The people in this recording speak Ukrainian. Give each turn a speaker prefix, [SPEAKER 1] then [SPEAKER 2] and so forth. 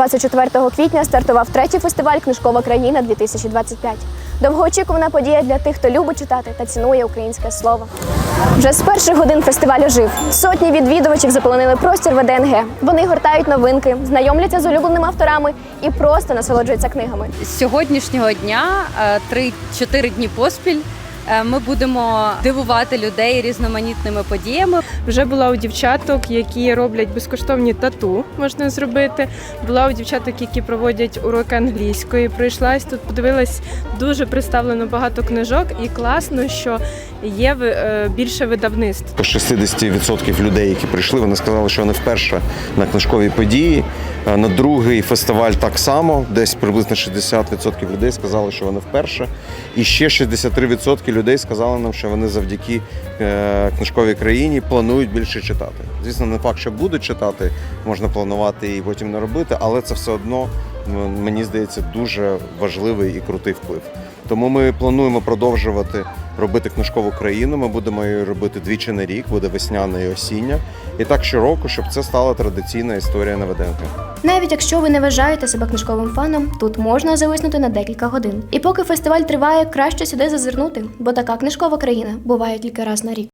[SPEAKER 1] 24 квітня стартував третій фестиваль Книжкова країна 2025. Довгоочікувана подія для тих, хто любить читати та цінує українське слово. Вже з перших годин фестивалю жив. Сотні відвідувачів заполонили простір ВДНГ. Вони гортають новинки, знайомляться з улюбленими авторами і просто насолоджуються книгами.
[SPEAKER 2] З сьогоднішнього дня, 3-4 дні поспіль, е, ми будемо дивувати людей різноманітними подіями.
[SPEAKER 3] Вже була у дівчаток, які роблять безкоштовні тату, можна зробити. Була у дівчаток, які проводять уроки англійської. Прийшлась тут, подивилась дуже представлено багато книжок, і класно, що є е, більше видавництв.
[SPEAKER 4] 60% людей, які прийшли, вони сказали, що вони вперше на книжковій події. Е, На другий фестиваль так само, десь приблизно 60% людей сказали, що вони вперше. І ще 63% людей сказали нам, що вони завдяки е, книжковій країні планують більше читати. Звісно, не факт, що будуть читати, можна планувати і потім не робити, але це все одно мені здається дуже важливий і крутий вплив. Тому ми плануємо продовжувати робити книжкову країну. Ми будемо її робити двічі на рік, буде весняна і осіння. І так щороку, щоб це стала традиційна історія ВДНГ.
[SPEAKER 1] Навіть якщо ви не вважаєте себе книжковим фаном, тут можна зависнути на декілька годин. І поки фестиваль триває, краще сюди зазирнути, бо така книжкова країна буває тільки раз на рік.